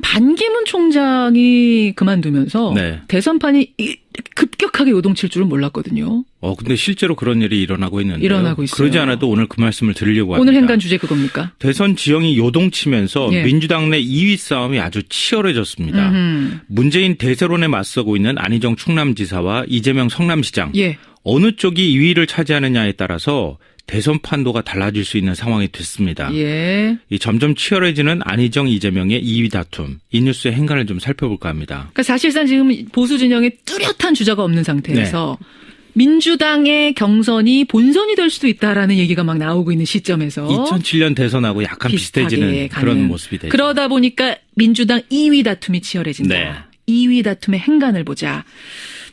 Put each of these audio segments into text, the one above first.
반기문 총장이 그만두면서 네. 대선판이 이- 급격하게 요동칠 줄은 몰랐거든요. 어, 근데 실제로 그런 일이 일어나고 있는데 일어나고 있어요. 그러지 않아도 오늘 그 말씀을 드리려고 합니다. 오늘 행간 주제 그겁니까? 대선 지형이 요동치면서 예. 민주당 내 2위 싸움이 아주 치열해졌습니다. 음흠. 문재인 대세론에 맞서고 있는 안희정 충남지사와 이재명 성남시장 예. 어느 쪽이 2위를 차지하느냐에 따라서 대선 판도가 달라질 수 있는 상황이 됐습니다. 예. 이 점점 치열해지는 안희정 이재명의 2위 다툼 이 뉴스의 행간을 좀 살펴볼까 합니다. 그러니까 사실상 지금 보수 진영에 뚜렷한 주자가 없는 상태에서 네. 민주당의 경선이 본선이 될 수도 있다라는 얘기가 막 나오고 있는 시점에서 2007년 대선하고 약간 비슷해지는. 그런 모습이 되죠. 그러다 보니까 민주당 2위 다툼이 치열해진다. 네. 2위 다툼의 행간을 보자.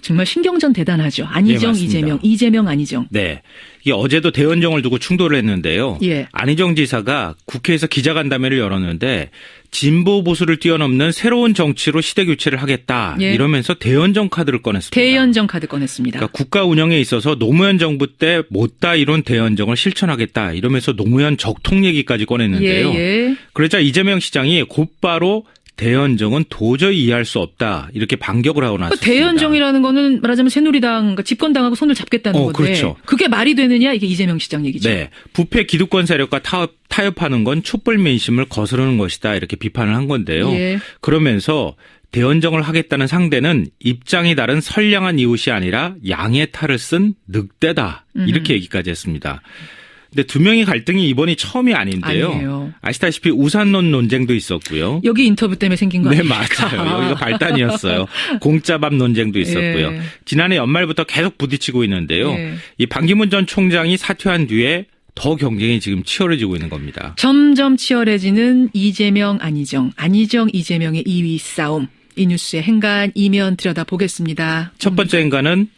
정말 신경전 대단하죠. 안희정, 네, 맞습니다. 이재명, 이재명, 안희정. 네. 이게 어제도 대원정을 두고 충돌을 했는데요. 예. 안희정 지사가 국회에서 기자간담회를 열었는데 진보 보수를 뛰어넘는 새로운 정치로 시대 교체를 하겠다 예. 이러면서 대연정 카드를 꺼냈습니다. 대연정 카드 꺼냈습니다. 그러니까 국가 운영에 있어서 노무현 정부 때 못다 이룬 대연정을 실천하겠다 이러면서 노무현 적통 얘기까지 꺼냈는데요. 예, 예. 그러자 이재명 시장이 곧바로 대연정은 도저히 이해할 수 없다 이렇게 반격을 하고 그러니까 나섰습니다. 대연정이라는 거는 말하자면 새누리당 그러니까 집권당하고 손을 잡겠다는 어, 건데 그렇죠. 게 말이 되느냐 이게 이재명 시장 얘기죠. 네. 부패 기득권 세력과 타협, 타협하는 건 촛불 민심을 거스르는 것이다. 이렇게 비판을 한 건데요. 예. 그러면서 대연정을 하겠다는 상대는 입장이 다른 선량한 이웃이 아니라 양의 탈을 쓴 늑대다. 이렇게 얘기까지 했습니다. 근데 두 명의 갈등이 이번이 처음이 아닌데요. 아니에요. 아시다시피 우산론 논쟁도 있었고요. 여기 인터뷰 때문에 생긴 거 네? 맞아요. 여기가 발단이었어요. 공짜밥 논쟁도 있었고요. 예. 지난해 연말부터 계속 부딪히고 있는데요. 예. 이 반기문 전 총장이 사퇴한 뒤에 더 경쟁이 지금 치열해지고 있는 겁니다. 점점 치열해지는 이재명, 안희정, 안희정, 이재명의 2위 싸움. 이 뉴스의 행간 이면 들여다 보겠습니다. 첫 번째 인간은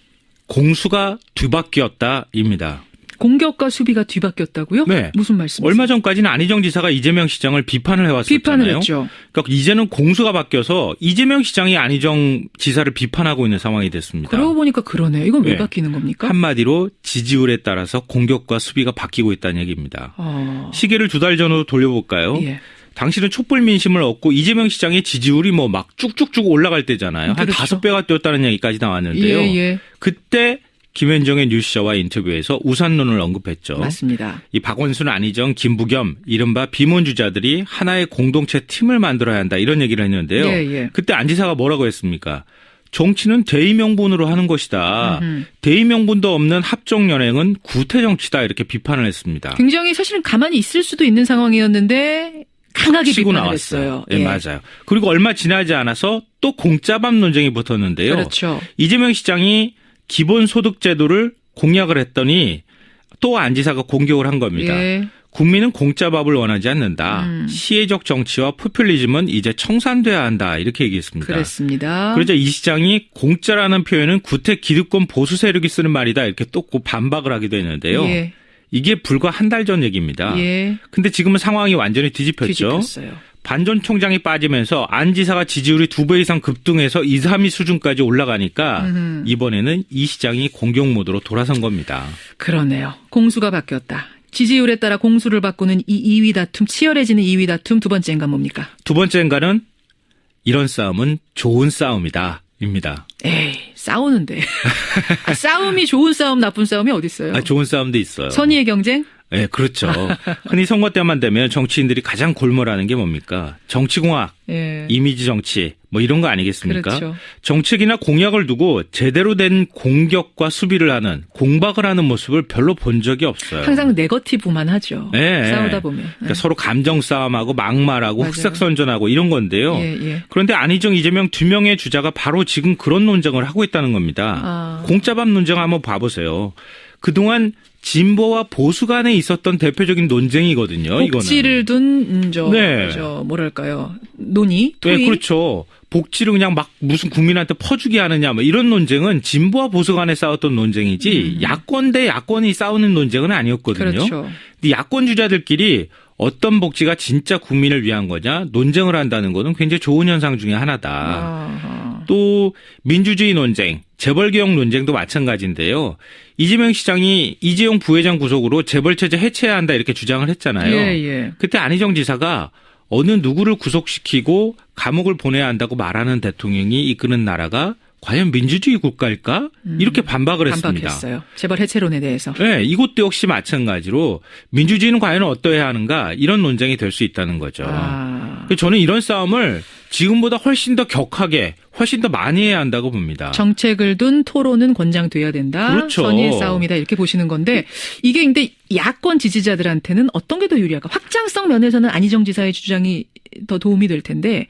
공수가 뒤바뀌었다입니다. 공격과 수비가 뒤바뀌었다고요? 네. 무슨 말씀이세요? 얼마 전까지는 안희정 지사가 이재명 시장을 비판을 해왔었잖아요. 비판을 했죠. 그러니까 이제는 공수가 바뀌어서 이재명 시장이 안희정 지사를 비판하고 있는 상황이 됐습니다. 그러고 보니까 그러네요. 이건 왜 네. 바뀌는 겁니까? 한마디로 지지율에 따라서 공격과 수비가 바뀌고 있다는 얘기입니다. 어, 시계를 두 달 전으로 돌려볼까요? 예. 당시는 촛불 민심을 얻고 이재명 시장의 지지율이 뭐 막 쭉쭉쭉 올라갈 때잖아요. 한 그렇죠. 다섯 배가 뛰었다는 얘기까지 나왔는데요. 예, 예. 그때 김현정의 뉴스쇼와 인터뷰에서 우산론을 언급했죠. 맞습니다. 이 박원순, 안희정, 김부겸 이른바 비문 주자들이 하나의 공동체 팀을 만들어야 한다 이런 얘기를 했는데요. 예, 예. 그때 안 지사가 뭐라고 했습니까? 정치는 대의 명분으로 하는 것이다. 음흠. 대의 명분도 없는 합종 연행은 구태 정치다 이렇게 비판을 했습니다. 굉장히 사실은 가만히 있을 수도 있는 상황이었는데 강하게 치고 나왔어요. 예, 맞아요. 그리고 얼마 지나지 않아서 또 공짜밥 논쟁이 붙었는데요. 그렇죠. 이재명 시장이 기본소득제도를 공약을 했더니 또 안 지사가 공격을 한 겁니다. 예. 국민은 공짜 밥을 원하지 않는다. 음. 시혜적 정치와 포퓰리즘은 이제 청산돼야 한다. 이렇게 얘기했습니다. 그랬습니다. 그러자 이 시장이 공짜라는 표현은 구태 기득권 보수 세력이 쓰는 말이다. 이렇게 또 반박을 하기도 했는데요. 예. 이게 불과 한 달 전 얘기입니다. 예. 근데 지금은 상황이 완전히 뒤집혔죠. 뒤집혔어요. 반 전 총장이 빠지면서 안 지사가 지지율이 두 배 이상 급등해서 2, 3위 수준까지 올라가니까 음흠. 이번에는 이 시장이 공격 모드로 돌아선 겁니다. 그러네요. 공수가 바뀌었다. 지지율에 따라 공수를 바꾸는 이 2위 다툼, 치열해지는 2위 다툼 두 번째인가 뭡니까? 두 번째인가는 이런 싸움은 좋은 싸움이다. 입니다. 에이, 싸우는데. 아, 싸움이 좋은 싸움, 나쁜 싸움이 어딨어요? 아, 좋은 싸움도 있어요. 선의의 경쟁? 네, 그렇죠. 흔히 선거 때만 되면 정치인들이 가장 골몰하는 게 뭡니까? 정치공학, 예. 이미지 정치, 뭐 이런 거 아니겠습니까? 그렇죠. 정책이나 공약을 두고 제대로 된 공격과 수비를 하는, 공박을 하는 모습을 별로 본 적이 없어요. 항상 네거티브만 하죠. 네. 싸우다 보면. 그러니까 서로 감정 싸움하고 막말하고 맞아요. 흑색선전하고 이런 건데요. 예, 예. 그런데 안희정, 이재명 두 명의 주자가 바로 지금 그런 논쟁을 하고 있다는 겁니다. 아. 공짜밥 논쟁 한번 봐보세요. 그동안 진보와 보수 간에 있었던 대표적인 논쟁이거든요. 복지를 둔, 음, 저, 네. 저, 뭐랄까요. 논의? 이거는. 토의? 네, 그렇죠. 복지를 그냥 막 무슨 국민한테 퍼주게 하느냐, 뭐 이런 논쟁은 진보와 보수 간에 싸웠던 논쟁이지 야권 대 야권이 싸우는 논쟁은 아니었거든요. 음. 그렇죠. 근데 야권 주자들끼리 어떤 복지가 진짜 국민을 위한 거냐 논쟁을 한다는 거는 굉장히 좋은 현상 중에 하나다. 아하. 또 민주주의 논쟁, 재벌개혁 논쟁도 마찬가지인데요. 이재명 시장이 이재용 부회장 구속으로 재벌체제 해체해야 한다 이렇게 주장을 했잖아요. 예, 예. 그때 안희정 지사가 어느 누구를 구속시키고 감옥을 보내야 한다고 말하는 대통령이 이끄는 나라가 과연 민주주의 국가일까? 이렇게 반박을 했습니다. 반박했어요. 재벌 해체론에 대해서. 네, 이것도 역시 마찬가지로 민주주의는 과연 어떠해야 하는가 이런 논쟁이 될 수 있다는 거죠. 아, 저는 이런 싸움을 지금보다 훨씬 더 격하게, 훨씬 더 많이 해야 한다고 봅니다. 정책을 둔 토론은 권장돼야 된다. 그렇죠. 선의의 싸움이다 이렇게 보시는 건데 이게 근데 야권 지지자들한테는 어떤 게 더 유리할까? 확장성 면에서는 안희정 지사의 주장이 더 도움이 될 텐데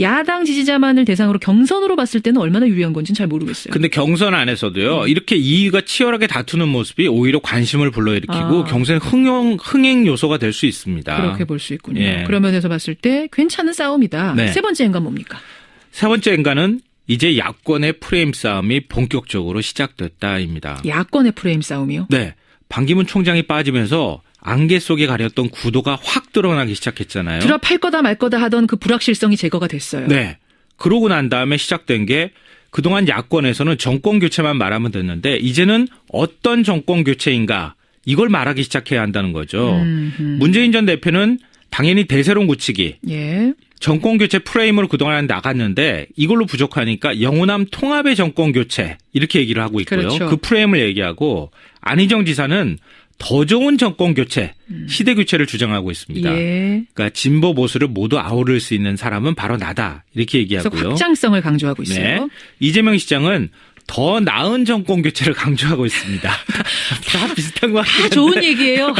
야당 지지자만을 대상으로 경선으로 봤을 때는 얼마나 유리한 건지는 잘 모르겠어요. 근데 경선 안에서도요, 음. 이렇게 이의가 치열하게 다투는 모습이 오히려 관심을 불러일으키고 아. 경선의 흥행, 흥행 요소가 될 수 있습니다. 그렇게 볼 수 있군요. 예. 그런 면에서 봤을 때 괜찮은 싸움이다. 네. 세 번째 인간 뭡니까? 세 번째 인간은 이제 야권의 프레임 싸움이 본격적으로 시작됐다입니다. 야권의 프레임 싸움이요. 네. 반기문 총장이 빠지면서 안개 속에 가렸던 구도가 확 드러나기 시작했잖아요. 드랍할 거다 말 거다 하던 그 불확실성이 제거가 됐어요. 네. 그러고 난 다음에 시작된 게 그동안 야권에서는 정권 교체만 말하면 됐는데 이제는 어떤 정권 교체인가 이걸 말하기 시작해야 한다는 거죠. 음흠. 문재인 전 대표는 당연히 대세론 굳히기, 예. 정권 교체 프레임으로 그동안 나갔는데 이걸로 부족하니까 영호남 통합의 정권 교체 이렇게 얘기를 하고 있고요. 그렇죠. 그 프레임을 얘기하고 안희정 지사는 더 좋은 정권 교체, 시대 교체를 주장하고 있습니다. 음. 예. 그러니까 진보 보수를 모두 아우를 수 있는 사람은 바로 나다 이렇게 얘기하고요. 확장성을 강조하고 있어요. 네. 이재명 시장은 더 나은 정권 교체를 강조하고 있습니다. 다 비슷한 것 같아요. 다 좋은 얘기예요.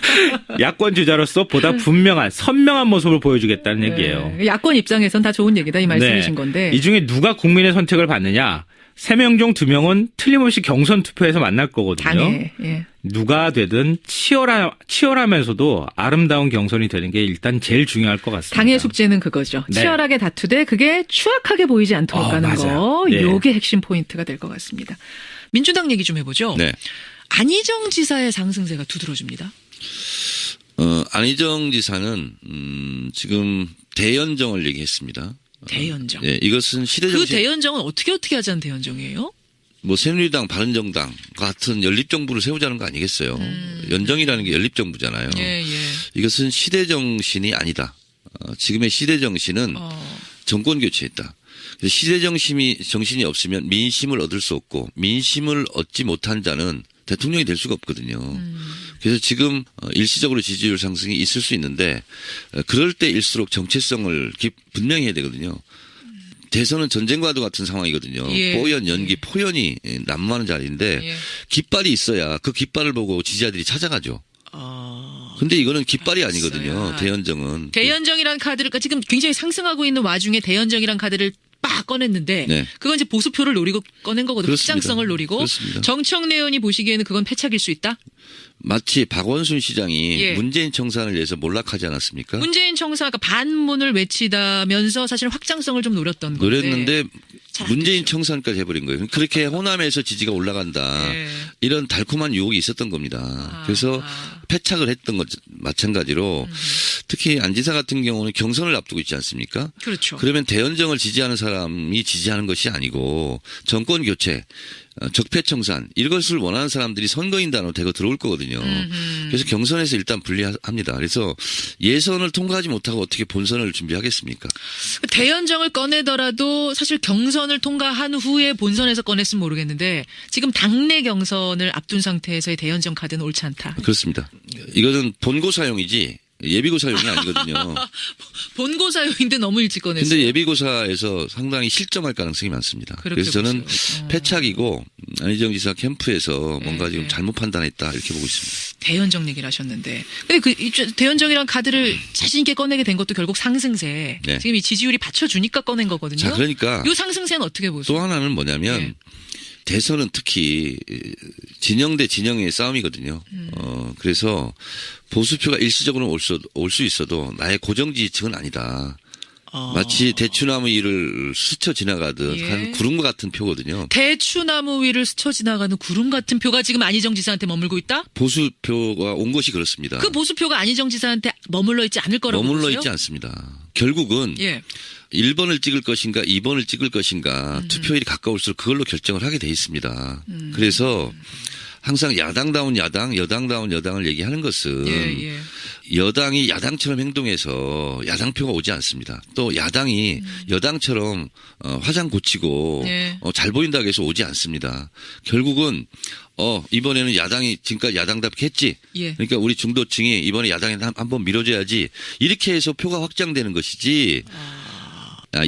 야권 주자로서 보다 분명한 선명한 모습을 보여주겠다는 얘기예요. 네. 야권 입장에선 다 좋은 얘기다 이 말씀이신 네. 건데. 이 중에 누가 국민의 선택을 받느냐? 세명중두 명은 틀림없이 경선 투표에서 만날 거거든요. 당해. 예. 누가 되든 치열하, 치열하면서도 아름다운 경선이 되는 게 일단 제일 중요할 것 같습니다. 당의 숙제는 그거죠. 네. 치열하게 다투되 그게 추악하게 보이지 않도록 어, 하는 맞아요. 거. 예. 요게 핵심 포인트가 될 것 같습니다. 민주당 얘기 좀 해보죠. 네. 안희정 지사의 상승세가 두드러집니다. 어, 안희정 지사는 음, 지금 대연정을 얘기했습니다. 대연정. 예, 이것은 그 시대정신 대연정은 어떻게 어떻게 하자는 대연정이에요? 뭐 새누리당, 바른정당 같은 연립 정부를 세우자는 거 아니겠어요. 연정이라는 게 연립 정부잖아요. 음. 예, 예. 이것은 시대 정신이 아니다. 어, 지금의 시대 정신은 어, 정권 교체했다. 시대 정신이 정신이 없으면 민심을 얻을 수 없고 민심을 얻지 못한 자는 대통령이 될 수가 없거든요. 그래서 지금 어, 일시적으로 지지율 상승이 있을 수 있는데 어, 그럴 때일수록 정체성을 기- 분명히 해야 되거든요. 대선은 전쟁과도 같은 상황이거든요. 예. 뽀연, 연기, 포연이 예, 난무하는 자리인데 예. 깃발이 있어야 그 깃발을 보고 지지자들이 찾아가죠. 어. 근데 이거는 깃발이 아니거든요. 알았어요. 대연정은. 대연정이란 카드를 그러니까 지금 굉장히 상승하고 있는 와중에 대연정이란 카드를 빡 꺼냈는데 네. 그건 이제 보수표를 노리고 꺼낸 거거든요. 그렇습니다. 확장성을 노리고 그렇습니다. 정청래 의원이 보시기에는 그건 패착일 수 있다. 마치 박원순 시장이 예. 문재인 청산을 위해서 몰락하지 않았습니까? 문재인 청사가 반문을 외치다면서 사실 확장성을 좀 노렸던 건데. 노렸는데 문재인. 청산까지 해버린 거예요. 그렇게 호남에서 지지가 올라간다. 예. 이런 달콤한 유혹이 있었던 겁니다. 아, 그래서 아. 패착을 했던 것 마찬가지로 특히 안지사 같은 경우는 경선을 앞두고 있지 않습니까? 그렇죠. 그러면 대연정을 지지하는 사람이 지지하는 것이 아니고 정권 교체, 어, 적폐 청산 이것을 원하는 사람들이 선거인단으로 대거 들어올 거거든요. 음흠. 그래서 경선에서 일단 분리합니다. 그래서 예선을 통과하지 못하고 어떻게 본선을 준비하겠습니까? 대연정을 꺼내더라도 사실 경선을 통과한 후에 본선에서 꺼냈으면 모르겠는데 지금 당내 경선을 앞둔 상태에서의 대연정 카드는 옳지 않다. 그렇습니다. 이거는 본고 사용이지 예비고 사용이 아니거든요. 본고 사용인데 너무 일찍 꺼냈어요. 근데 예비고사에서 상당히 실점할 가능성이 많습니다. 그래서 저는 보세요. 어. 패착이고 안희정 지사 캠프에서 뭔가 네, 지금 네. 잘못 판단했다 이렇게 보고 있습니다. 대연정 얘기를 하셨는데 근데 그 대연정이란 카드를 자신 있게 꺼내게 된 것도 결국 상승세. 네. 지금 이 지지율이 받쳐주니까 꺼낸 거거든요. 자, 그러니까 이 상승세는 어떻게 보세요? 또 하나는 뭐냐면 네. 대선은 특히 진영 대 진영의 싸움이거든요. 음. 어, 그래서 보수표가 일시적으로 올 수 올 수 있어도 나의 고정 지지층은 아니다. 어. 마치 대추나무 위를 스쳐 지나가듯 예. 한 구름과 같은 표거든요. 대추나무 위를 스쳐 지나가는 구름 같은 표가 지금 안희정 지사한테 머물고 있다? 보수표가 온 것이 그렇습니다. 그 보수표가 안희정 지사한테 머물러 있지 않을 거라고 머물러 보세요? 있지 않습니다. 결국은 예. 1번을 찍을 것인가 2번을 찍을 것인가 음. 투표일이 가까울수록 그걸로 결정을 하게 돼 있습니다. 그래서 항상 야당다운 야당, 여당다운 여당을 얘기하는 것은 예, 예. 여당이 야당처럼 행동해서 야당표가 오지 않습니다. 또 야당이 여당처럼 어, 화장 고치고 음. 네. 어, 잘 보인다고 해서 오지 않습니다. 결국은 어 이번에는 야당이 지금까지 야당답게 했지. 예. 그러니까 우리 중도층이 이번에 야당에 한- 한번 밀어줘야지. 이렇게 해서 표가 확장되는 것이지. 아,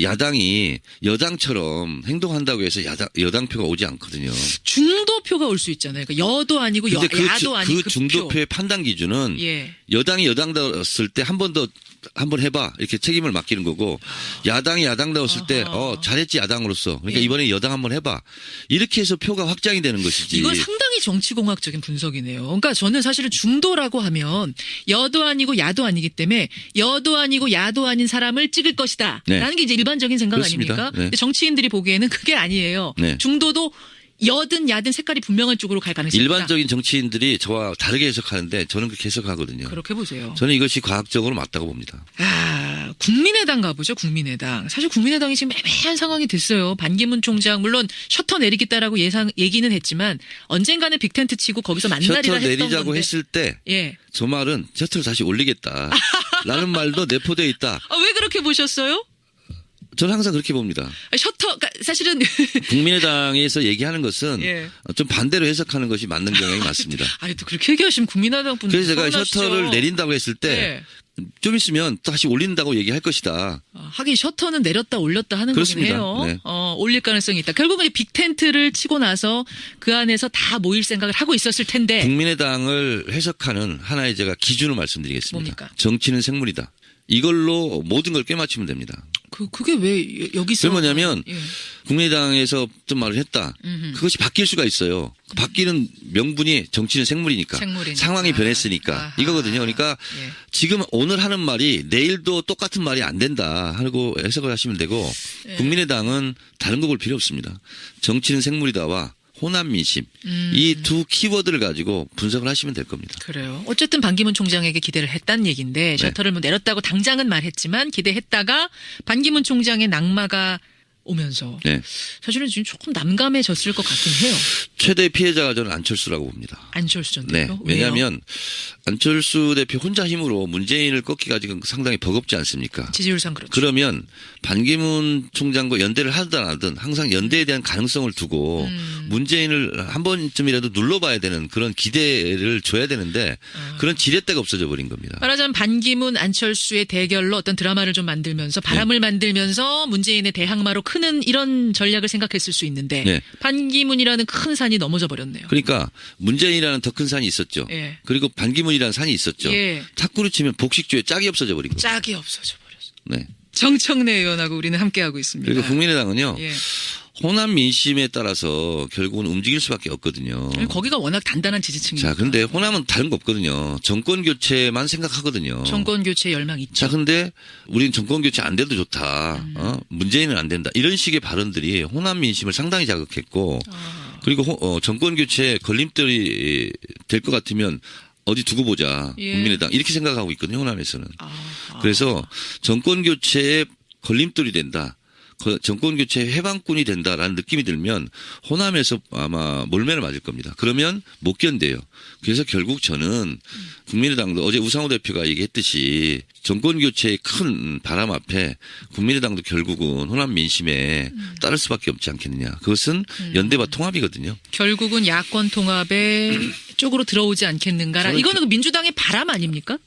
야당이 여당처럼 행동한다고 해서 야당 여당표가 오지 않거든요. 중도표가 올 수 있잖아요. 그러니까 여도 아니고 여, 그, 야도 주- 아니고 그 표. 중도표의 판단 기준은 예. 여당이 여당다웠을 때 한 번 더 한번 해봐 이렇게 책임을 맡기는 거고 야당이 야당다웠을 때 아하. 어 잘했지 야당으로서 그러니까 예. 이번에 여당 한번 해봐 이렇게 해서 표가 확장이 되는 것이지 이건 상당히 정치공학적인 분석이네요. 그러니까 저는 사실은 중도라고 하면 여도 아니고 야도 아니기 때문에 여도 아니고 야도 아닌 사람을 찍을 것이다. 네. 라는 게 이제 일반적인 생각 그렇습니다. 아닙니까? 네. 근데 정치인들이 보기에는 그게 아니에요. 네. 중도도 여든 야든 색깔이 분명한 쪽으로 갈 가능성이 있다. 일반적인 정치인들이 저와 다르게 해석하는데 저는 그렇게 해석하거든요. 그렇게 보세요. 저는 이것이 과학적으로 맞다고 봅니다. 아, 국민의당 가보죠, 국민의당. 사실 국민의당이 지금 애매한 상황이 됐어요. 반기문 총장, 물론 셔터 내리겠다라고 예상, 얘기는 했지만, 언젠가는 빅텐트 치고 거기서 만나리라 셔터 했던 내리자고 건데. 했을 때저 예. 말은 셔터를 다시 올리겠다 라는 말도 내포되어 있다. 아, 왜 그렇게 보셨어요? 저는 항상 그렇게 봅니다. 아, 셔터, 그러니까 사실은. 국민의당에서 얘기하는 것은 예. 좀 반대로 해석하는 것이 맞는 경향이 많습니다. 아니, 또 그렇게 얘기하시면 국민의당 분들. 그래서 제가 셔터를 내린다고 했을 때좀 네. 있으면 또 다시 올린다고 얘기할 것이다. 어, 하긴 셔터는 내렸다 올렸다 하는 그렇습니다. 거긴 해요. 네. 어, 올릴 가능성이 있다. 결국은 이 빅텐트를 치고 나서 그 안에서 다 모일 생각을 하고 있었을 텐데. 국민의당을 해석하는 하나의 제가 기준을 말씀드리겠습니다. 뭡니까? 정치는 생물이다. 이걸로 모든 걸 꿰맞추면 됩니다. 그, 그게 왜 여기서. 그게 뭐냐면 예. 국민의당에서 어떤 말을 했다. 음흠. 그것이 바뀔 수가 있어요. 바뀌는 명분이 정치는 생물이니까. 생물이니까. 상황이 변했으니까. 아하. 이거거든요. 그러니까 예. 지금 오늘 하는 말이 내일도 똑같은 말이 안 된다 하고 해석을 하시면 되고 예. 국민의당은 다른 거 볼 필요 없습니다. 정치는 생물이다와 호남 민심 음. 이두 키워드를 가지고 분석을 하시면 될 겁니다. 그래요. 어쨌든 반기문 총장에게 기대를 했다는 얘기인데 네. 셔터를 뭐 내렸다고 당장은 말했지만 기대했다가 반기문 총장의 낙마가 오면서 네. 사실은 지금 조금 난감해졌을 것 같긴 해요. 최대 피해자가 저는 안철수라고 봅니다. 안철수 전 네. 대표. 왜요? 왜냐하면 안철수 대표 혼자 힘으로 문재인을 꺾기가 지금 상당히 버겁지 않습니까? 지지율상 그렇죠. 그러면 반기문 총장과 연대를 하든 안 하든 항상 연대에 대한 가능성을 두고 음. 문재인을 한 번쯤이라도 눌러봐야 되는 그런 기대를 줘야 되는데 아. 그런 지렛대가 없어져 버린 겁니다. 말하자면 반기문 안철수의 대결로 어떤 드라마를 좀 만들면서 네. 바람을 만들면서 문재인의 대항마로 크는 이런 전략을 생각했을 수 있는데 네. 반기문이라는 큰 산이 넘어져 버렸네요. 그러니까 문재인이라는 더 큰 산이 있었죠. 예. 그리고 반기문이라는 산이 있었죠. 예. 탁구로 치면 복식주에 짝이 없어져 버린 거예요. 짝이 없어져 버렸어. 네. 정청래 의원하고 우리는 함께하고 있습니다. 그리고 국민의당은요. 예. 호남 민심에 따라서 결국은 움직일 수밖에 없거든요. 거기가 워낙 단단한 지지층이니까. 자, 근데 호남은 다른 거 없거든요. 정권 교체만 생각하거든요. 정권 교체 열망 있죠. 자, 근데 우린 정권 교체 안 돼도 좋다. 음. 어? 문재인은 안 된다. 이런 식의 발언들이 호남 민심을 상당히 자극했고 아, 그리고 호- 어, 정권 교체 걸림돌이 될 것 같으면 어디 두고 보자. 예. 국민의당 이렇게 생각하고 있거든요. 호남에서는. 아, 그래서 정권 교체의 걸림돌이 된다. 거- 정권 교체 해방꾼이 된다라는 느낌이 들면 호남에서 아마 몰매를 맞을 겁니다. 그러면 못 견뎌요. 그래서 결국 저는 국민의당도 어제 우상호 대표가 얘기했듯이 정권 교체의 큰 바람 앞에 국민의당도 결국은 호남 민심에 따를 수밖에 없지 않겠느냐. 그것은 연대와 통합이거든요. 결국은 야권 통합의 쪽으로 들어오지 않겠는가라. 이거는 그 민주당의 바람 아닙니까?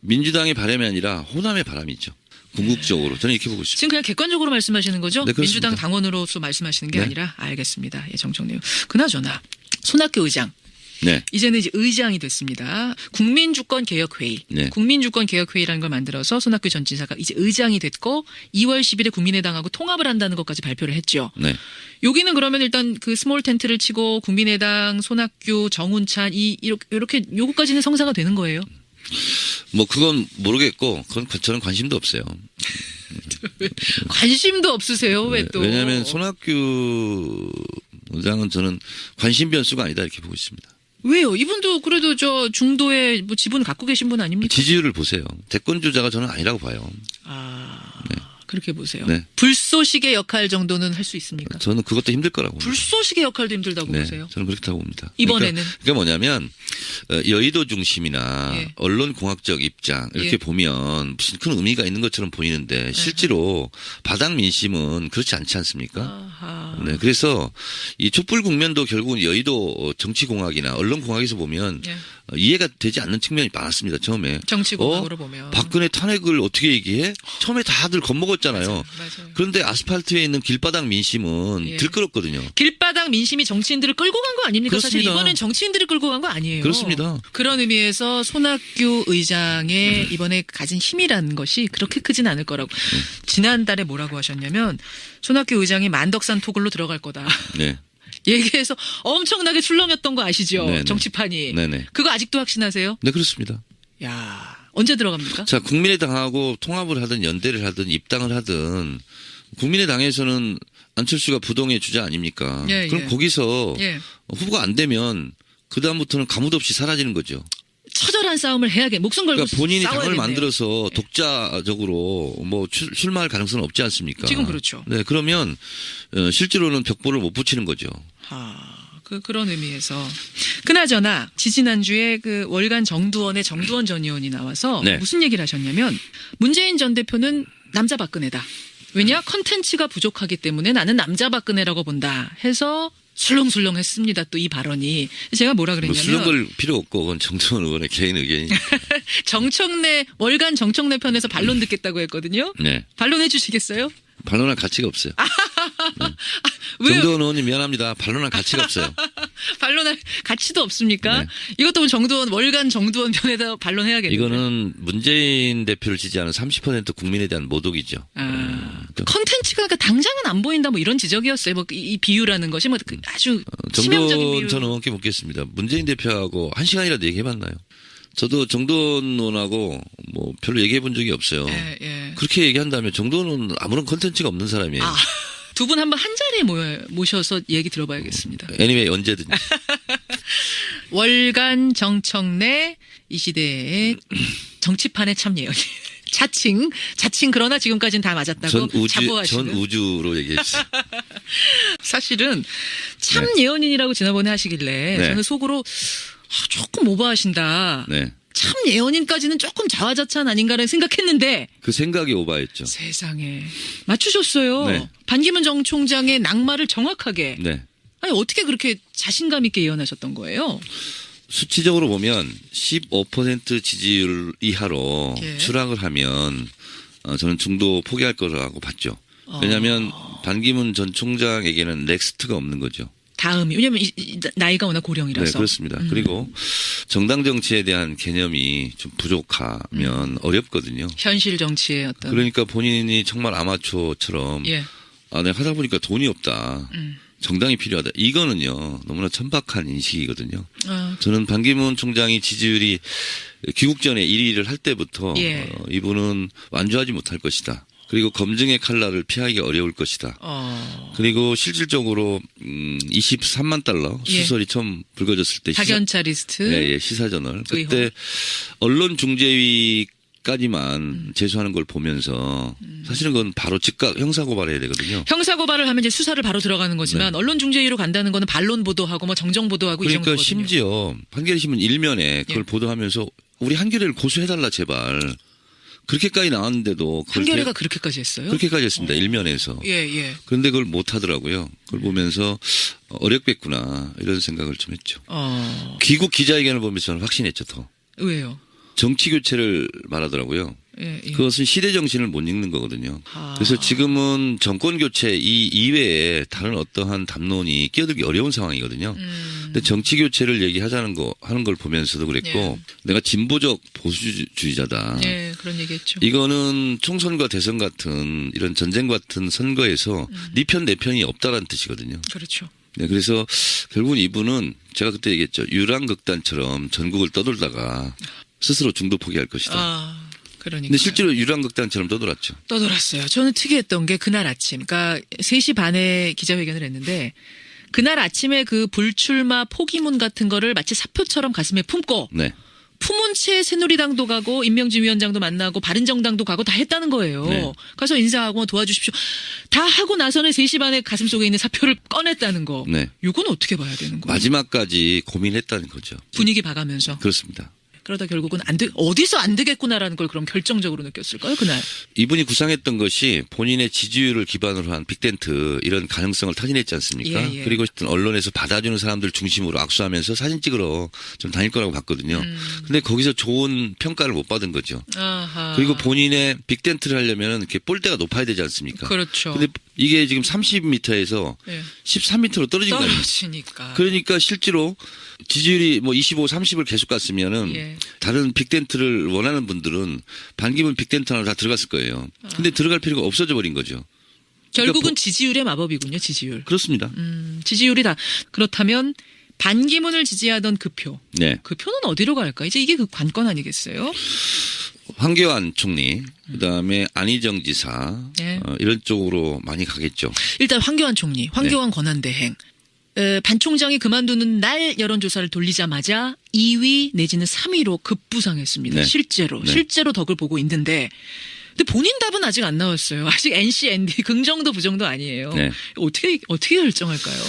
민주당의 바람이 아니라 호남의 바람이죠. 궁극적으로 저는 이렇게 보고 있습니다. 지금 그냥 객관적으로 말씀하시는 거죠? 네. 민주당 당원으로서 말씀하시는 게 네. 아니라 알겠습니다. 예, 정청래요. 그나저나 손학규 의장 네. 이제는 이제 의장이 됐습니다. 국민주권 개혁회의, 네. 국민주권 개혁회의라는 걸 만들어서 손학규 전 지사가 이제 의장이 됐고 2월 10일에 국민의당하고 통합을 한다는 것까지 발표를 했죠. 네. 여기는 그러면 일단 그 스몰 텐트를 치고 국민의당, 손학규, 정운찬 이 이렇게 이렇게 요거까지는 성사가 되는 거예요. 뭐 그건 모르겠고 그건 저는 관심도 없어요. 관심도 없으세요. 왜 또? 네, 왜냐하면 손학규 의장은 저는 관심 변수가 아니다 이렇게 보고 있습니다. 왜요? 이분도 그래도 저 중도에 뭐 지분 갖고 계신 분 아닙니까? 지지율을 보세요. 대권 주자가 저는 아니라고 봐요. 아. 그렇게 보세요. 네. 불쏘시개 역할 정도는 할 수 있습니까? 저는 그것도 힘들 거라고. 불쏘시개 역할도 힘들다고 네, 보세요. 저는 그렇다고 봅니다. 이번에는? 그러니까, 그러니까 뭐냐면 어, 여의도 중심이나 예. 언론 공학적 입장 이렇게 예. 보면 무슨 큰 의미가 있는 것처럼 보이는데 실제로 바닥 민심은 그렇지 않지 않습니까? 아하. 네, 그래서 이 촛불 국면도 결국은 여의도 정치 공학이나 언론 공학에서 보면 예. 어, 이해가 되지 않는 측면이 많았습니다. 처음에. 정치 공학으로 보면. 박근혜 탄핵을 어떻게 얘기해? 처음에 다들 겁먹었 잖아요. 맞아요. 그런데 아스팔트에 있는 길바닥 민심은 예. 들끓었거든요. 길바닥 민심이 정치인들을 끌고 간 거 아닙니까? 사실 그렇습니다. 이번엔 정치인들이 끌고 간 거 아니에요. 그렇습니다. 그런 의미에서 손학규 의장의 이번에 가진 힘이라는 것이 그렇게 크진 않을 거라고. 네. 지난달에 뭐라고 하셨냐면 손학규 의장이 만덕산 토굴로 들어갈 거다. 네. 얘기해서 엄청나게 출렁였던 거 아시죠? 네네. 정치판이. 네네. 그거 아직도 확신하세요? 네, 그렇습니다. 야 언제 들어갑니까? 자, 국민의당하고 통합을 하든 연대를 하든 입당을 하든 국민의당에서는 안철수가 부동의 주자 아닙니까? 예, 그럼 예. 거기서 예. 후보가 안 되면 그 다음부터는 가뭇 없이 사라지는 거죠. 처절한 싸움을 해야겠. 목숨 걸고 그러니까 본인이 당을 되네요. 만들어서 독자적으로 뭐 출, 출마할 가능성은 없지 않습니까? 지금 그렇죠. 네, 그러면 어, 실제로는 벽보를 못 붙이는 거죠. 아, 그, 그런 의미에서. 그나저나, 지지난주에 그 월간 정두원의 정두원 전 의원이 나와서 네. 무슨 얘기를 하셨냐면, 문재인 전 대표는 남자 박근혜다. 왜냐? 컨텐츠가 부족하기 때문에 나는 남자 박근혜라고 본다. 해서 술렁술렁 했습니다. 또 이 발언이. 제가 뭐라 뭐 그랬냐면. 술렁걸 필요 없고 그건 정두원 의원의 개인 의견이. 정청래, 월간 정청래 편에서 반론 듣겠다고 했거든요. 네. 반론해 주시겠어요? 반론할 가치가 없어요. 왜요? 정두원 의원님 미안합니다. 반론할 가치가 없어요. 반론할 가치도 없습니까? 네. 이것도 정두원, 월간 정두원 편에서 반론해야겠네요. 이거는 문재인 대표를 지지하는 30% 국민에 대한 모독이죠. 아, 그- 컨텐츠가 그러니까 당장은 안 보인다 뭐 이런 지적이었어요. 뭐이 비유라는 것이 뭐그 아주 치명적인 정두원 비유. 전 의원께 묻겠습니다. 문재인 대표하고 한 시간이라도 얘기해봤나요? 저도 정두원 의원하고 뭐 별로 얘기해본 적이 없어요. 예, 예. 그렇게 얘기한다면 정두원 의원은 아무런 컨텐츠가 없는 사람이에요. 아, 두 분 한번 한 자리에 모여, 모셔서 얘기 들어봐야겠습니다. 애니메이 언제든지. 월간 정청래 이 시대의 정치판의 참 예언이. 자칭, 자칭 그러나 지금까지는 다 맞았다고 전 우주, 자부하시는. 전 우주로 얘기해 주세요. 사실은 참 예언인이라고 지난번에 하시길래 네. 저는 속으로 아, 조금 오버하신다. 네. 참 예언인까지는 조금 자화자찬 아닌가라는 생각했는데 그 생각이 오바했죠. 세상에 맞추셨어요. 네. 반기문 정 총장의 낙마를 정확하게. 네. 아니 어떻게 그렇게 자신감 있게 예언하셨던 거예요? 수치적으로 보면 15% 지지율 이하로 예. 추락을 하면 어, 저는 중도 포기할 거라고 봤죠. 어. 왜냐하면 반기문 전 총장에게는 넥스트가 없는 거죠. 다음이 왜냐면 이- 이- 나이가 워낙 고령이라서. 네, 그렇습니다. 그리고 정당 정치에 대한 개념이 좀 부족하면 음. 어렵거든요. 현실 정치의 어떤. 그러니까 본인이 정말 아마추어처럼 예. 아, 내가 하다 보니까 돈이 없다. 음. 정당이 필요하다. 이거는요, 너무나 천박한 인식이거든요. 아, 저는 반기문 총장이 지지율이 귀국 전에 1위를 할 때부터 예. 어, 이분은 완주하지 못할 것이다. 그리고 검증의 칼날을 피하기 어려울 것이다. 어. 그리고 실질적으로 음, 23만 달러 예. 수설이 처음 불거졌을 때 시사, 박연차 리스트. 예, 예, 시사저널 의혹. 그때 언론 중재위 까지만 제소하는 걸 보면서 사실은 그건 바로 즉각 형사 고발해야 되거든요. 형사 고발을 하면 이제 수사를 바로 들어가는 거지만 언론 중재위로 간다는 거는 반론 보도하고 뭐 정정 보도하고 이 네. 그러니까 정도거든요. 심지어 한겨레 신문 일면에 그걸 예. 보도하면서 우리 한겨레를 고소해달라 제발 그렇게까지 나왔는데도 한겨레가 대- 그렇게까지 했어요? 그렇게까지 했습니다 일면에서 예, 예. 그런데 그걸 못 하더라고요 그걸 보면서 어렵겠구나 이런 생각을 좀 했죠 어. 귀국 기자회견을 보면서 저는 확신했죠 더 왜요? 정치 교체를 말하더라고요 예, 예. 그것은 시대 정신을 못 읽는 거거든요 아. 그래서 지금은 정권 교체 이 이외에 다른 어떠한 담론이 끼어들기 어려운 상황이거든요 음. 근데 정치 교체를 얘기하자는 거 하는 걸 보면서도 그랬고 내가 진보적 보수주의자다. 예, 그런 얘기했죠. 이거는 총선과 대선 같은 이런 전쟁 같은 선거에서 음. 네편 내 편이 없다라는 뜻이거든요. 그렇죠. 네, 그래서 결국은 이분은 제가 그때 얘기했죠. 유랑극단처럼 전국을 떠돌다가 스스로 중도 포기할 것이다. 아, 그러니까. 근데 실제로 유랑극단처럼 떠돌았죠. 떠돌았어요. 저는 특이했던 게 그날 아침, 그러니까 3시 반에 기자회견을 했는데 그날 아침에 그 불출마 포기문 같은 거를 마치 사표처럼 가슴에 품고 네. 푸문체 새누리당도 가고 임명진 위원장도 만나고 바른정당도 가고 다 했다는 거예요. 네. 가서 인사하고 도와주십시오. 다 하고 나서는 3시 반에 가슴 속에 있는 사표를 꺼냈다는 거. 네. 이건 어떻게 봐야 되는 거예요? 마지막까지 고민했다는 거죠. 분위기 봐가면서. 그렇습니다. 그러다 결국은 안 되, 어디서 안 되겠구나라는 걸 그럼 결정적으로 느꼈을까요, 그날? 이분이 구상했던 것이 본인의 지지율을 기반으로 한 빅텐트 이런 가능성을 타진했지 않습니까? 예, 예. 그리고 어떤 언론에서 받아주는 사람들 중심으로 악수하면서 사진 찍으러 좀 다닐 거라고 봤거든요. 음. 근데 거기서 좋은 평가를 못 받은 거죠. 아하. 그리고 본인의 빅텐트를 하려면 이렇게 볼대가 높아야 되지 않습니까? 그렇죠. 근데 이게 지금 30m에서 예. 13m로 떨어진 거 아닙니까? 떨어지니까. 그러니까 실제로 지지율이 뭐 25, 30을 계속 갔으면은 예. 다른 빅텐트를 원하는 분들은 반기문 빅텐트 하나 다 들어갔을 거예요. 근데 아. 들어갈 필요가 없어져 버린 거죠. 결국은 그러니까 지지율의 마법이군요, 지지율. 그렇습니다. 음, 지지율이 다. 그렇다면 반기문을 지지하던 그 표. 네. 그 표는 어디로 갈까? 이제 이게 그 관건 아니겠어요? 황교안 총리, 그다음에 안희정 지사 네. 어, 이런 쪽으로 많이 가겠죠. 일단 황교안 총리, 황교안 네. 권한대행. 에, 반 총장이 그만두는 날 여론조사를 돌리자마자 2위 내지는 3위로 급부상했습니다. 네. 실제로. 네. 실제로 덕을 보고 있는데. 근데 본인 답은 아직 안 나왔어요. 아직 NC, ND 긍정도 부정도 아니에요. 네. 어떻게 어떻게 결정할까요?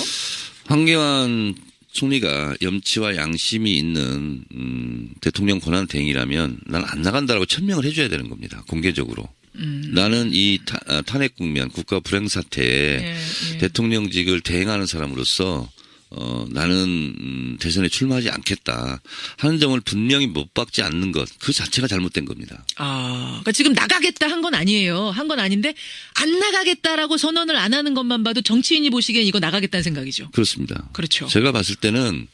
황교안 총리가 염치와 양심이 있는 음, 대통령 권한 대행이라면 난 안 나간다라고 천명을 해줘야 되는 겁니다. 공개적으로. 음. 나는 이 타- 아, 탄핵 국면, 국가 불행 사태에 예, 예. 대통령직을 대행하는 사람으로서 어, 나는 음, 대선에 출마하지 않겠다 하는 점을 분명히 못 박지 않는 것 그 자체가 잘못된 겁니다. 아, 그러니까 지금 나가겠다 한 건 아니에요. 한 건 아닌데 안 나가겠다라고 선언을 안 하는 것만 봐도 정치인이 보시기엔 이거 나가겠다는 생각이죠. 그렇습니다. 그렇죠. 제가 봤을 때는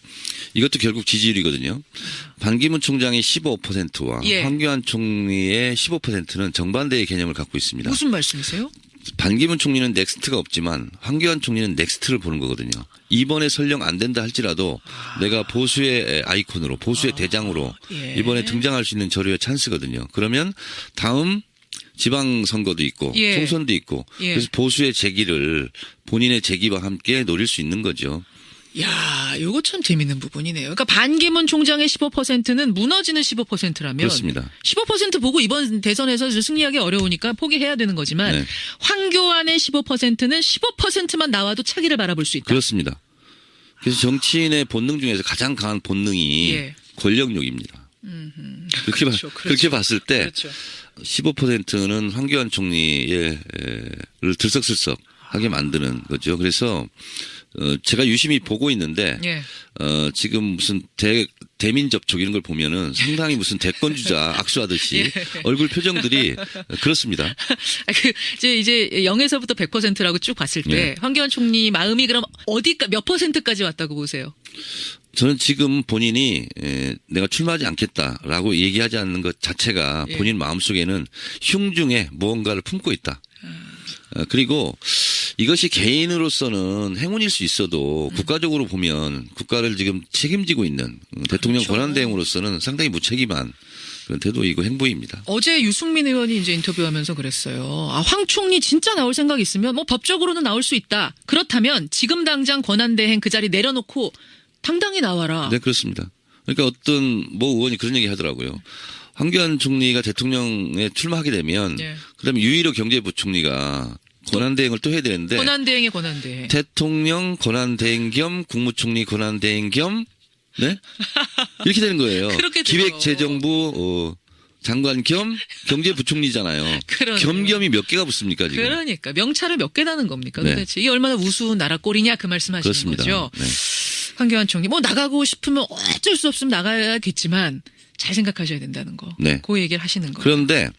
이것도 결국 지지율이거든요. 반기문 총장의 15%와 예. 황교안 총리의 15%는 정반대의 개념을 갖고 있습니다. 무슨 말씀이세요? 반기문 총리는 넥스트가 없지만 황교안 총리는 넥스트를 보는 거거든요. 이번에 설령 안 된다 할지라도 내가 보수의 아이콘으로 보수의 대장으로 예. 이번에 등장할 수 있는 저류의 찬스거든요. 그러면 다음 지방 선거도 있고 예. 총선도 있고 예. 그래서 보수의 재기를 본인의 재기와 함께 노릴 수 있는 거죠. 야, 요거 참 재밌는 부분이네요. 그러니까 반기문 총장의 15%는 무너지는 15%라면 그렇습니다. 15% 보고 이번 대선에서 승리하기 어려우니까 포기해야 되는 거지만 네. 황교안의 15%는 15%만 나와도 차기를 바라볼 수 있다. 그렇습니다. 그래서 정치인의 본능 중에서 가장 강한 본능이 예. 권력욕입니다. 그렇게, 그렇죠, 봐- 그렇죠. 그렇게 봤을 때 그렇죠. 15%는 황교안 총리의 를 들썩들썩 하게 만드는 거죠. 그래서 어, 제가 유심히 보고 있는데 예. 어, 지금 무슨 대 대민 접촉 이런 걸 보면은 상당히 무슨 대권 주자 악수하듯이 예. 얼굴 표정들이 그렇습니다. 아, 그 이제 이제 0에서부터 100%라고 쭉 봤을 때 네. 황교안 총리 마음이 그럼 어디까 몇 퍼센트까지 왔다고 보세요? 저는 지금 본인이 에, 내가 출마하지 않겠다라고 얘기하지 않는 것 자체가 예. 본인 마음속에는 흉중에 무언가를 품고 있다. 어, 그리고 이것이 개인으로서는 행운일 수 있어도 음. 국가적으로 보면 국가를 지금 책임지고 있는 어, 대통령 그렇죠. 권한대행으로서는 상당히 무책임한 그런 태도이고 행보입니다. 어제 유승민 의원이 이제 인터뷰하면서 그랬어요. 아, 황 총리 진짜 나올 생각 있으면 뭐 법적으로는 나올 수 있다. 그렇다면 지금 당장 권한대행 그 자리 내려놓고 당당히 나와라. 네, 그렇습니다. 그러니까 어떤 모 의원이 그런 얘기 하더라고요. 황교안 총리가 대통령에 출마하게 되면 예. 그다음에 유일호 경제부총리가 권한대행을 또 해야 되는데 권한대행의 권한대행. 대통령 권한대행 겸 국무총리 권한대행 겸 네? 이렇게 되는 거예요. 그렇게. 기획재정부 어, 장관 겸 경제부총리잖아요. 겸겸이 몇 개가 붙습니까 지금? 그러니까 명찰을 몇 개 다는 겁니까 네. 도대체 이게 얼마나 우스운 나라 꼴이냐 그 말씀하시는 그렇습니다. 거죠. 네. 황교안 총리 뭐 나가고 싶으면 어쩔 수 없으면 나가야겠지만 잘 생각하셔야 된다는 거. 네. 그 얘기를 하시는 거. 그런데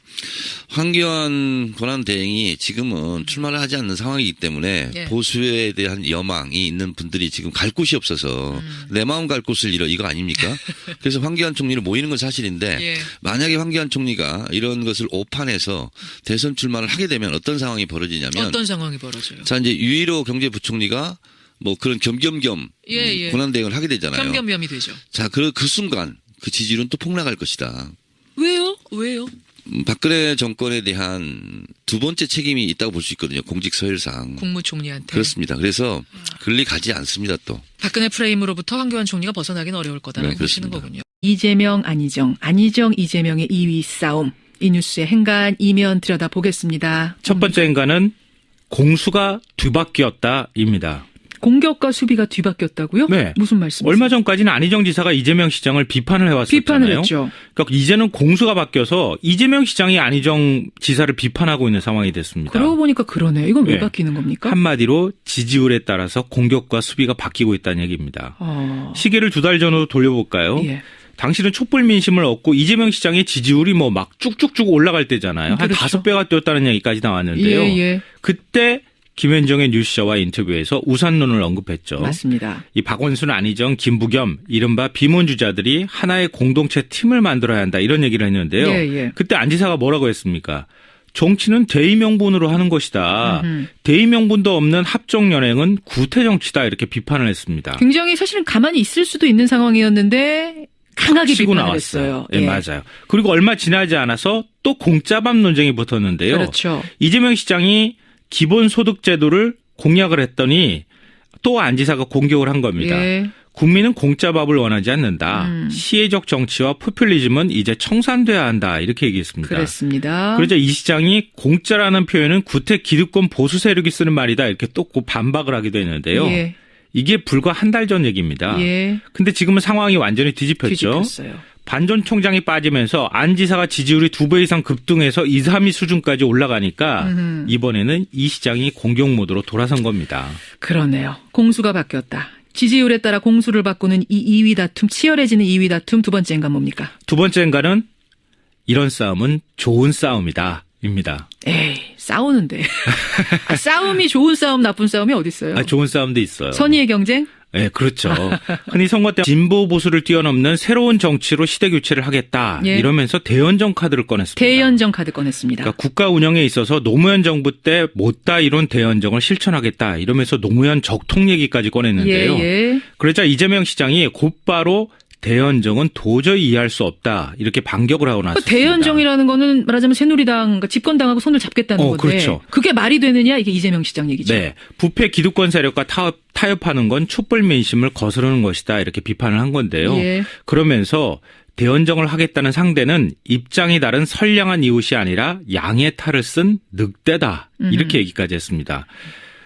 황교안 권한대행이 지금은 출마를 하지 않는 상황이기 때문에 예. 보수에 대한 여망이 있는 분들이 지금 갈 곳이 없어서 음. 내 마음 갈 곳을 잃어 이거 아닙니까? 그래서 황교안 총리를 모이는 건 사실인데 예. 만약에 황교안 총리가 이런 것을 오판해서 대선 출마를 하게 되면 어떤 상황이 벌어지냐면 어떤 상황이 벌어져요? 자 이제 유일호 경제부총리가 뭐 그런 겸겸겸 예, 예. 권한대행을 하게 되잖아요. 겸겸겸이 되죠. 자, 그, 그 순간 그 지지율은 또 폭락할 것이다. 왜요? 왜요? 음, 박근혜 정권에 대한 두 번째 책임이 있다고 볼 수 있거든요. 공직 서열상. 국무총리한테. 그렇습니다. 그래서 그리 가지 않습니다. 또. 박근혜 프레임으로부터 황교안 총리가 벗어나긴 어려울 거다라고 네, 보시는. 거군요. 이재명, 안희정, 안희정, 이재명의 2위 싸움. 이 뉴스의 행간 이면 들여다보겠습니다. 첫 번째 인간은 공수가 뒤바뀌었다입니다. 공격과 수비가 뒤바뀌었다고요? 네. 무슨 말씀이세요? 얼마 전까지는 안희정 지사가 이재명 시장을 비판을 해왔었잖아요. 비판을 했죠. 그러니까 이제는 공수가 바뀌어서 이재명 시장이 안희정 지사를 비판하고 있는 상황이 됐습니다. 그러고 보니까 그러네요. 이건 왜 네. 바뀌는 겁니까? 한마디로 지지율에 따라서 공격과 수비가 바뀌고 있다는 얘기입니다. 어, 시계를 두 달 전으로 돌려볼까요? 예. 당시는 촛불 민심을 얻고 이재명 시장의 지지율이 뭐 막 쭉쭉쭉 올라갈 때잖아요. 한 그렇죠. 다섯 배가 뛰었다는 얘기까지 나왔는데요. 예, 예. 그때 김현정의 뉴스쇼와 인터뷰에서 우산론을 언급했죠. 맞습니다. 이 박원순, 안희정, 김부겸 이른바 비문주자들이 하나의 공동체 팀을 만들어야 한다 이런 얘기를 했는데요. 예, 예. 그때 안 지사가 뭐라고 했습니까? 정치는 대의명분으로 하는 것이다. 음흠. 대의명분도 없는 합종연행은 구태정치다 이렇게 비판을 했습니다. 굉장히 사실은 가만히 있을 수도 있는 상황이었는데 강하게 치고 나왔어요. 예, 맞아요. 그리고 얼마 지나지 않아서 또 공짜밥 논쟁이 붙었는데요. 그렇죠. 이재명 시장이 기본소득제도를 공약을 했더니 또 안지사가 공격을 한 겁니다. 예. 국민은 공짜 밥을 원하지 않는다. 음. 시혜적 정치와 포퓰리즘은 이제 청산돼야 한다. 이렇게 얘기했습니다. 그랬습니다. 그러자 이 시장이 공짜라는 표현은 구태 기득권 보수 세력이 쓰는 말이다. 이렇게 또 반박을 하기도 했는데요. 예. 이게 불과 한 달 전 얘기입니다. 예. 근데 지금은 상황이 완전히 뒤집혔죠. 뒤집혔어요. 반 전 총장이 빠지면서 안 지사가 지지율이 두 배 이상 급등해서 2, 3위 수준까지 올라가니까 음흠. 이번에는 이 시장이 공격 모드로 돌아선 겁니다. 그러네요. 공수가 바뀌었다. 지지율에 따라 공수를 바꾸는 이 2위 다툼, 치열해지는 2위 다툼 두 번째인가 뭡니까? 두 번째인가는 이런 싸움은 좋은 싸움이다. 입니다. 에이, 싸우는데. 아, 싸움이 좋은 싸움, 나쁜 싸움이 어딨어요? 아, 좋은 싸움도 있어요. 선의의 경쟁? 네, 그렇죠. 흔히 선거 때 진보 보수를 뛰어넘는 새로운 정치로 시대 교체를 하겠다. 예. 이러면서 대연정 카드를 꺼냈습니다. 대연정 카드 꺼냈습니다. 그러니까 국가 운영에 있어서 노무현 정부 때 못다 이룬 대연정을 실천하겠다. 이러면서 노무현 적통 얘기까지 꺼냈는데요. 예, 예. 그러자 이재명 시장이 곧바로 대연정은 도저히 이해할 수 없다. 이렇게 반격을 하고 그 났습니다. 대연정이라는 거는 말하자면 새누리당 그러니까 집권당하고 손을 잡겠다는 어, 건데 그렇죠. 그게 말이 되느냐 이게 이재명 시장 얘기죠. 네. 부패 기득권 세력과 타협, 타협하는 건 촛불 민심을 거스르는 것이다. 이렇게 비판을 한 건데요. 예. 그러면서 대연정을 하겠다는 상대는 입장이 다른 선량한 이웃이 아니라 양의 탈을 쓴 늑대다. 이렇게 얘기까지 했습니다.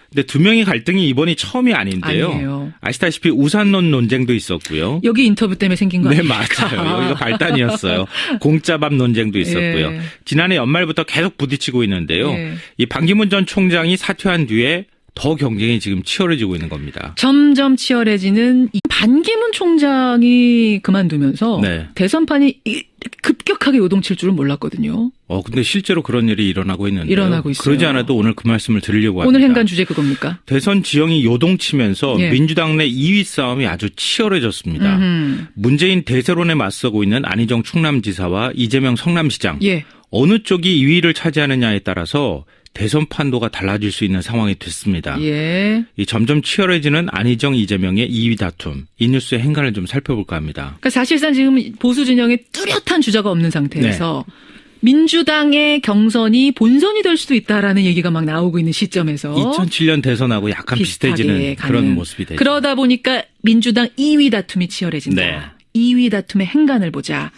근데 두 명의 갈등이 이번이 처음이 아닌데요. 아니에요. 아시다시피 우산론 논쟁도 있었고요. 여기 인터뷰 때문에 생긴 거 네? 맞아요. 여기가 발단이었어요. 공짜밥 논쟁도 있었고요. 예. 지난해 연말부터 계속 부딪히고 있는데요. 예. 이 반기문 전 총장이 사퇴한 뒤에 더 경쟁이 지금 치열해지고 있는 겁니다. 점점 치열해지는 이 반기문 총장이 그만두면서 네. 대선판이 이- 급격하게 요동칠 줄은 몰랐거든요. 어, 근데 실제로 그런 일이 일어나고 있는데요. 일어나고 있어요. 그러지 않아도 오늘 그 말씀을 드리려고 합니다. 오늘 행간 주제 그겁니까? 대선 지형이 요동치면서 예. 민주당 내 2위 싸움이 아주 치열해졌습니다. 음흠. 문재인 대세론에 맞서고 있는 안희정 충남지사와 이재명 성남시장 예. 어느 쪽이 2위를 차지하느냐에 따라서 대선 판도가 달라질 수 있는 상황이 됐습니다. 예. 이 점점 치열해지는 안희정 이재명의 2위 다툼 이 뉴스의 행간을 좀 살펴볼까 합니다. 그러니까 사실상 지금 보수 진영에 뚜렷한 주자가 없는 상태에서 네. 민주당의 경선이 본선이 될 수도 있다라는 얘기가 막 나오고 있는 시점에서 2007년 대선하고 약간 비슷해지는 그런. 모습이 되죠. 그러다 보니까 민주당 2위 다툼이 치열해진다. 네. 2위 다툼의 행간을 보자.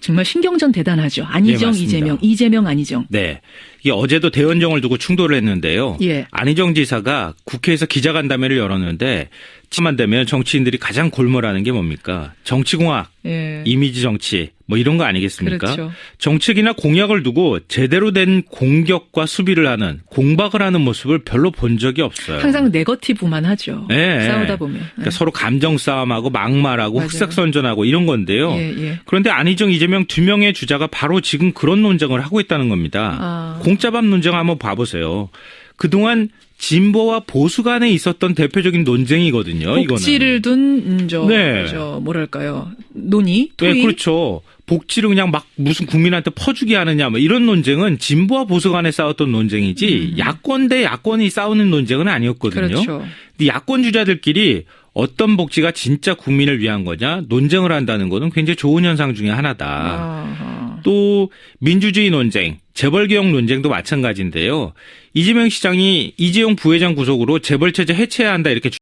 정말 신경전 대단하죠. 안희정, 네. 이재명, 이재명, 안희정. 네. 이게 어제도 대원정을 두고 충돌을 했는데요. 예. 안희정 지사가 국회에서 기자간담회를 열었는데 치만 되면 정치인들이 가장 골몰하는 게 뭡니까? 정치공학, 예. 이미지 정치 뭐 이런 거 아니겠습니까? 그렇죠. 정책이나 공약을 두고 제대로 된 공격과 수비를 하는 공박을 하는 모습을 별로 본 적이 없어요. 항상 네거티브만 하죠. 네. 싸우다 보면. 그러니까 서로 감정 싸움하고 막말하고 맞아요. 흑색선전하고 이런 건데요. 예, 예. 그런데 안희정, 이재명 두 명의 주자가 바로 지금 그런 논쟁을 하고 있다는 겁니다. 아. 공짜밥 논쟁 한번 봐보세요. 그동안 진보와 보수 간에 있었던 대표적인 논쟁이거든요. 복지를 둔, 음, 저, 네. 저, 뭐랄까요. 논의? 이거는. 토의? 네, 그렇죠. 복지를 그냥 막 무슨 국민한테 퍼주게 하느냐, 뭐 이런 논쟁은 진보와 보수 간에 싸웠던 논쟁이지 야권 대 야권이 싸우는 논쟁은 아니었거든요. 음. 그렇죠. 근데 야권 주자들끼리 어떤 복지가 진짜 국민을 위한 거냐 논쟁을 한다는 거는 굉장히 좋은 현상 중에 하나다. 아하. 또 민주주의 논쟁, 재벌 개혁 논쟁도 마찬가지인데요. 이재명 시장이 이재용 부회장 구속으로 재벌 체제 해체해야 한다 이렇게